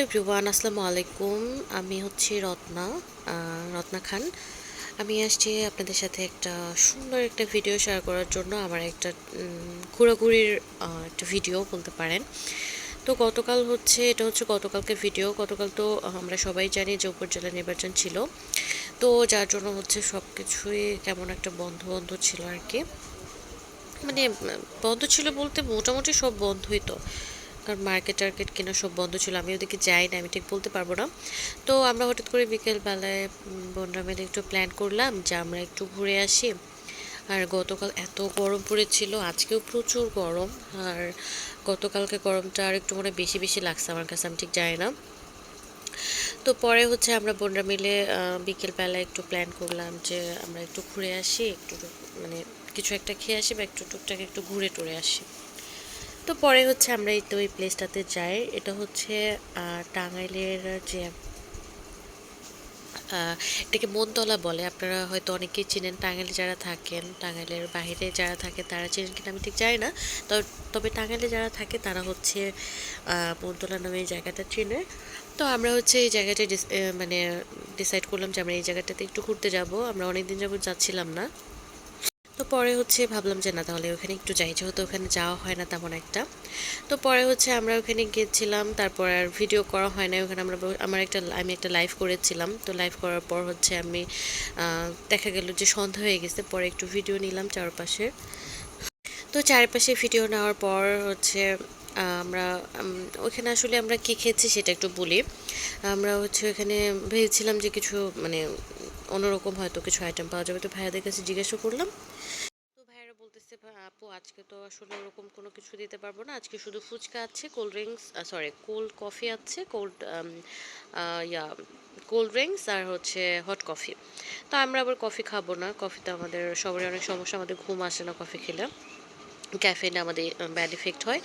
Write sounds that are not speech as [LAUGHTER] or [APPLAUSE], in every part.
Hello everyone, আসসালামু আলাইকুম। আমি হচ্ছি রত্না রত্না খান। আমি আসছি আপনাদের সাথে একটা সুন্দর একটা ভিডিও শেয়ার করার জন্য, আমার একটা ঘোরাঘুরির একটা ভিডিও বলতে পারেন। তো গতকাল হচ্ছে, এটা হচ্ছে গতকালকে ভিডিও গতকাল তো আমরা সবাই জানি যে উপজেলা নির্বাচন ছিল। তো যার জন্য হচ্ছে সব কিছুই কেমন একটা বন্ধ বন্ধ ছিল আর কি। মানে বন্ধ ছিল বলতে মোটামুটি সব বন্ধই তো। কারণ মার্কেট টার্কেট কেনা সব বন্ধ ছিল। আমি ওদিকে যাই না আমি ঠিক বলতে পারব না। তো আমরা হঠাৎ করে বিকেলবেলায় বোনরা মিলে একটু প্ল্যান করলাম যে আমরা একটু ঘুরে আসি। আর গতকাল এত গরম পড়েছিল আজকেও প্রচুর গরম। আর গতকালকে গরমটা আর একটু মনে বেশি বেশি লাগছে আমার কাছে আমি ঠিক জানি না। তো পরে হচ্ছে আমরা বোনরা মিলে আহ, বিকেলবেলা একটু প্ল্যান করলাম যে আমরা একটু ঘুরে আসি একটু মানে কিছু একটা খেয়ে আসি বা একটু টুকটাক একটু ঘুরে টুরে আসি। তো পরে হচ্ছে আমরা এই তো এই প্লেসটাতে যাই। এটা হচ্ছে টাঙ্গাইলের যে এটাকে মনতলা বলে। আপনারা হয়তো অনেকেই চিনেন টাঙ্গাইলে যারা থাকেন, টাঙ্গাইলের বাইরে যারা থাকে তারা চিনেন কিনা আমি ঠিক জানি না। তবে তবে টাঙ্গাইলে যারা থাকে তারা হচ্ছে মনতলা নামে এই জায়গাটা চিনে। তো আমরা হচ্ছে এই জায়গাটা মানে ডিসাইড করলাম যে আমরা এই জায়গাটাতে একটু ঘুরতে যাব। আমরা অনেক দিন যাবত যাচ্ছিলাম না। তো পরে হচ্ছে ভাবলাম যে না, তাহলে ওখানে একটু যাই। যেহেতু ওখানে যাওয়া হয় না তেমন একটা। তো পরে হচ্ছে আমরা ওখানে গিয়েছিলাম তারপর আর ভিডিও করা হয় না ওখানে আমরা আমার একটা আমি একটা লাইভ করেছিলাম। তো লাইভ করার পর হচ্ছে আমি দেখা গেল যে সন্ধ্যা হয়ে গেছে। পরে একটু ভিডিও নিলাম চারপাশে। তো চারপাশে ভিডিও নেওয়ার পর হচ্ছে আমরা ওখানে আসলে আমরা কি খেয়েছি সেটা একটু বলি। আমরা হচ্ছে ওখানে ভেবেছিলাম যে কিছু মানে অন্যরকম হয়তো কিছু আইটেম পাওয়া যাবে। তো ভাইয়াদের কাছে জিজ্ঞাসা করলাম। তো ভাইয়ারা বলতেছে "ভা- আপু, আজকে তো আসলে ওরকম কোনো কিছু দিতে পারব না। আজকে শুধু ফুচকা আছে cold drinks sorry cold coffee আছে কোল্ড ইয়া কোল্ড ড্রিঙ্কস আর হচ্ছে হট কফি তো আমরা আবার কফি খাব না। কফিতে আমাদের সবারই অনেক সমস্যা, আমাদের ঘুম আসে না কফি খেলে। ক্যাফেনে আমাদের ব্যাড ইফেক্ট হয়।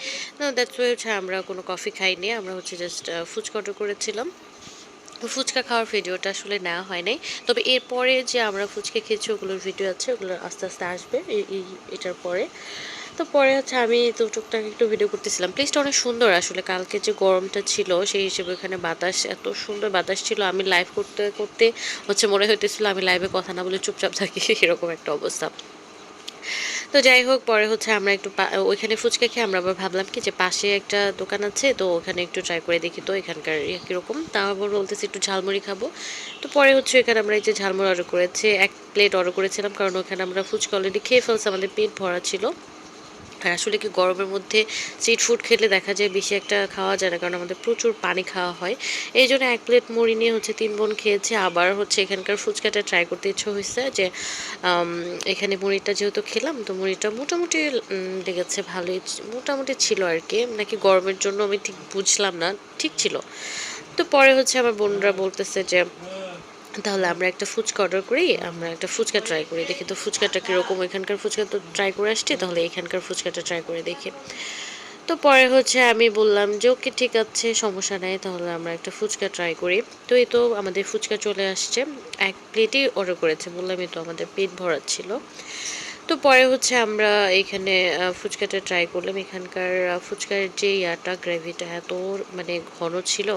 দ্যাটস ওয়ে হচ্ছে আমরা কোনো কফি খাইনি। আমরা হচ্ছে জাস্ট ফুচকা অর্ডার করেছিলাম। ফুচকা খাওয়ার ভিডিওটা আসলে নেওয়া হয় নাই। তবে এরপরে যে আমরা ফুচকা খেয়েছি, ওগুলোর ভিডিও আছে, ওগুলো আস্তে আস্তে আসবে এই- এটার পরে। তো পরে হচ্ছে আমি তো টুকটাক একটু ভিডিও করতেছিলাম। প্লেসটা অনেক সুন্দর আসলে, কালকে যে গরমটা ছিল, সেই হিসেবে ওখানে বাতাস, এত সুন্দর বাতাস ছিল। আমি লাইভ করতে করতে হচ্ছে মনে হইতেছিল আমি লাইভে কথা না বলে চুপচাপ থাকি, [LAUGHS] এরকম একটা অবস্থা। তো যাই হোক, পরে হচ্ছে আমরা একটু ওইখানে ফুচকা খেয়ে আমরা আবার ভাবলাম কি যে পাশে একটা দোকান আছে, তো ওখানে একটু ট্রাই করে দেখি তো এখানকার ইয়ে কীরকম। তা আবার বলতেছি একটু ঝালমুড়ি খাব। তো পরে হচ্ছে এখানে আমরা এই যে ঝালমুড়ি অর্ডার করেছি, এক প্লেট অর্ডার করেছিলাম, কারণ ওখানে আমরা ফুচকা অলরেডি খেয়ে ফেলছি, আমাদের পেট ভরা ছিল। আসলে কি গরমের মধ্যে স্ট্রিট ফুড খেলে দেখা যায় বেশি একটা খাওয়া যায় না, কারণ আমাদের প্রচুর পানি খাওয়া হয়। এই জন্য এক প্লেট মুড়ি নিয়ে হচ্ছে তিন বোন খেয়েছে। আবার হচ্ছে এখানকার ফুচকাটা ট্রাই করতে ইচ্ছে হয়েছে যে এখানে মুড়িটা যেহেতু খেলাম, তো মুড়িটা মোটামুটি লেগেছে ভালোই মোটামুটি ছিল আর কি। নাকি গরমের জন্য আমি ঠিক বুঝলাম না, ঠিক ছিল। তো পরে হচ্ছে আমার বোনরা বলতেছে যে তাহলে আমরা একটা ফুচকা অর্ডার করি, আমরা একটা ফুচকা ট্রাই করি। দেখি তো ফুচকাটা কীরকম এখানকার ফুচকা তো ট্রাই করে আসছি, তাহলে এখানকার ফুচকাটা ট্রাই করে দেখি। তো পরে হচ্ছে আমি বললাম যে, ওকে, ঠিক আছে, সমস্যা নাই, তাহলে আমরা একটা ফুচকা ট্রাই করি। তো এই তো আমাদের ফুচকা চলে আসছে। এক প্লেটই অর্ডার করেছে বললামই তো আমাদের পেট ভরা ছিল। তো পরে হচ্ছে আমরা এখানে ফুচকাটা ট্রাই করলাম। এখানকার ফুচকার যে ইয়াটা গ্রেভিটা এত মানে ঘন ছিল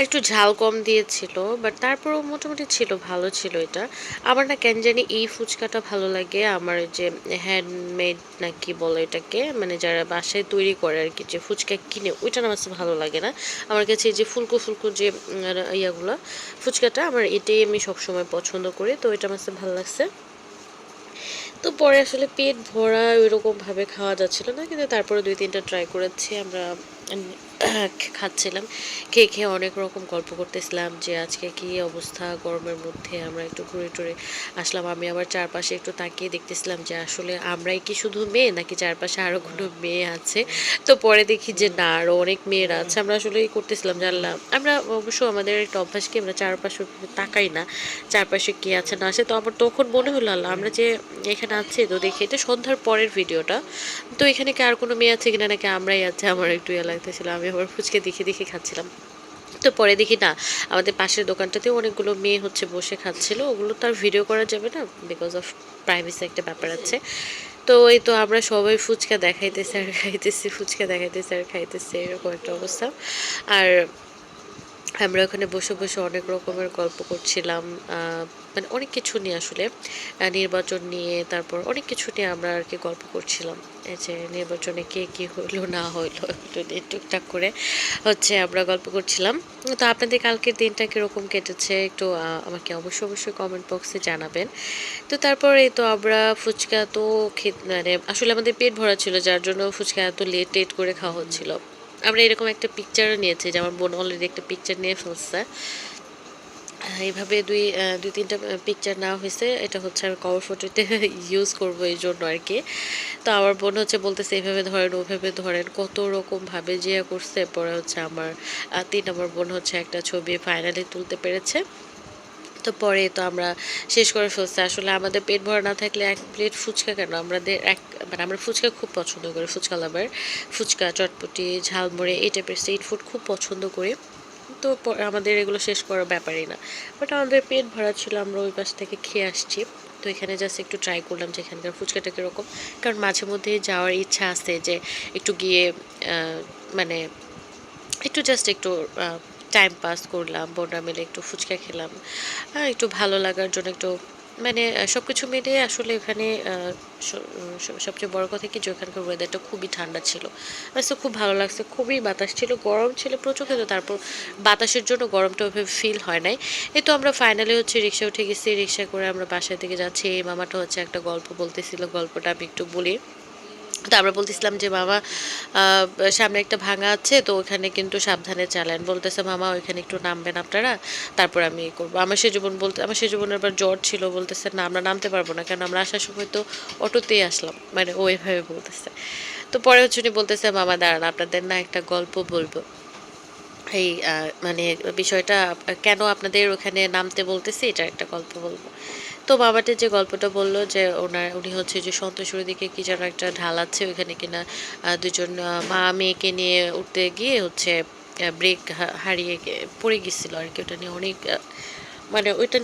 একটু ঝাল কম দিয়েছিল বাট তারপরেও মোটামুটি ছিল, ভালো ছিল এটা। আমার না কেন জানি এই ফুচকাটা ভালো লাগে, আমার যে হ্যান্ডমেড না কি বলে এটাকে মানে যারা বাসায় তৈরি করে আর কি, যে ফুচকা কিনে, ওইটা আমার ভালো লাগে না। আমার কাছে এই যে ফুলকো ফুলকো যে ইয়াগুলো, ফুচকাটা আমার এটাই আমি সবসময় পছন্দ করি, তো এটা আমার ভালো লাগছে। তো পরে আসলে পেট ভরা ওইরকম ভাবে খাওয়া যাচ্ছিল না, কিন্তু তারপরে দুই তিনটা ট্রাই করেছি, আমরা খাচ্ছিলাম। খেয়ে খেয়ে অনেক রকম গল্প করতেছিলাম যে আজকে কি অবস্থা গরমের মধ্যে, আমরা একটু ঘুরে টুরে আসলাম। আমি আবার চারপাশে একটু তাকিয়ে দেখতেছিলাম যে আসলে আমরাই কি শুধু মেয়ে নাকি চারপাশে আরও কোনো মেয়ে আছে? তো পরে দেখি যে না আরও অনেক মেয়েরা আছে। আমরা আসলে করতেছিলাম, জানলাম। আমরা অবশ্য আমাদের একটা অভ্যাস কি, আমরা চারপাশে তাকাই না, চারপাশে কে আছে না আছে। তো আমার তখন মনে হলো, আল্লাহ, আমরা যে এখানে আছি, তো দেখি এটা সন্ধ্যার পরের ভিডিওটা। তো এখানে কি আর কোনো মেয়ে আছে কিনা নাকি আমরাই আছে, আমার একটু ইয়ে লাগতেছিল আমি আবার ফুচকে দেখে দেখে খাচ্ছিলাম। তো পরে দেখি না, আমাদের পাশের দোকানটাতেও অনেকগুলো মেয়ে হচ্ছে বসে খাচ্ছিল। ওগুলো তো আর ভিডিও করা যাবে না বিকজ অফ প্রাইভেসি একটা ব্যাপার আছে। তো এই তো আমরা সবাই ফুচকা দেখাইতেছি আর খাইতেছি, ফুচকা দেখাইতেছি আর খাইতেছি, এরকম একটা অবস্থা। আর আমরা ওখানে বসে বসে অনেক রকমের গল্প করছিলাম মানে অনেক কিছু নিয়ে আসলে নির্বাচন নিয়ে, তারপর অনেক কিছু নিয়ে আমরা আর কি গল্প করছিলাম। যে নির্বাচনে কে কী হইল, না হইল টুকটাক করে হচ্ছে আমরা গল্প করছিলাম। তো আপনাদের কালকের দিনটা কীরকম কেটেছে, একটু আমাকে অবশ্যই অবশ্যই কমেন্ট বক্সে জানাবেন। তো তারপর তো আমরা ফুচকা তো খেত মানে আসলে আমাদের পেট ভরা ছিল, যার জন্য ফুচকা এত লেট টেট করে খাওয়া হচ্ছিল। আমরা এরকম একটা পিকচারও নিয়েছি যে আমার বোন অলরেডি একটা পিকচার নিয়ে ফেলছে। এইভাবে দুই দুই, তিনটা পিকচার নেওয়া হয়েছে। এটা হচ্ছে আমি কভার ফটোতে ইউজ করব এই জন্য আর কি। তো আমার বোন হচ্ছে বলতেছে এইভাবে ধরেন ওইভাবে ধরেন, কত রকম ভাবে যে করছে। পরে হচ্ছে আমার তিন নম্বর বোন হচ্ছে একটা ছবি ফাইনালি তুলতে পেরেছে। তো পরে তো আমরা শেষ করে ফেলছি। আসলে আমাদের পেট ভরা না থাকলে এক প্লেট ফুচকা কেন? আমাদের এক মানে আমরা ফুচকা খুব পছন্দ করি, ফুচকা লাভার ফুচকা, চটপটি, ঝালমুড়ি, এই টাইপের স্ট্রিট ফুড খুব পছন্দ করি। তো আমাদের এগুলো শেষ করার ব্যাপারই না। বাট আমাদের পেট ভরা ছিল, আমরা ওই পাশ থেকে খেয়ে আসছি। তো এখানে জাস্ট একটু ট্রাই করলাম যে এখানকার ফুচকাটা কীরকম। কারণ মাঝে মধ্যে যাওয়ার ইচ্ছা আছে যে একটু গিয়ে মানে একটু জাস্ট একটু টাইম পাস করলাম বোনরা মিলে একটু ফুচকা খেলাম। একটু ভালো লাগার জন্য একটু মানে সব কিছু মিলিয়ে আসলে এখানে সবচেয়ে বড় কথা কি যে ওখানকার ওয়েদারটা খুবই ঠান্ডা ছিল। তো খুব ভালো লাগছে। খুবই বাতাস ছিল, গরম ছিল প্রচুর, কিন্তু তারপর বাতাসের জন্য গরমটা ওইভাবে ফিল হয় নাই। এই তো আমরা ফাইনালি হচ্ছে রিক্সা উঠে গেছি। রিক্সা করে আমরা বাসার দিকে যাচ্ছি। এই মামাটা হচ্ছে একটা গল্প বলতেছিল। গল্পটা আমি একটু বলি। তো আমরা বলতেছিলাম যে, মামা সামনে একটা ভাঙা আছে, তো ওখানে কিন্তু সাবধানে চালান। বলতেছে, মামা, ওইখানে একটু নামবেন আপনারা, তারপর আমি করব। আমার সে জীবন বলতে, আমার সে জীবনের আবার জ্বর ছিল, বলতেছে, না, আমরা নামতে পারব না। কেন, আমরা আসার সময় তো অটোতেই আসলাম মানে ও এভাবে বলতেছে। তো পরে হচ্ছে উনি বলতেছে, মামা, দাঁড়ান, আপনাদের না একটা গল্প বলব। এই মানে বিষয়টা, কেন আপনাদের ওখানে নামতে বলতেছি এটা একটা গল্প বলব। তো বাবাটা যে গল্পটা বলল যে ওনার, উনি হচ্ছে যে সন্তোষের দিকে কি যেন একটা ঢাল আছে ওইখানে কিনা দুজন মা মেয়েকে নিয়ে উঠতে গিয়ে হচ্ছে ব্রেক হারিয়ে পড়ে গেছিল আর কি। ওটা নিয়ে অনেক মানে ওইটা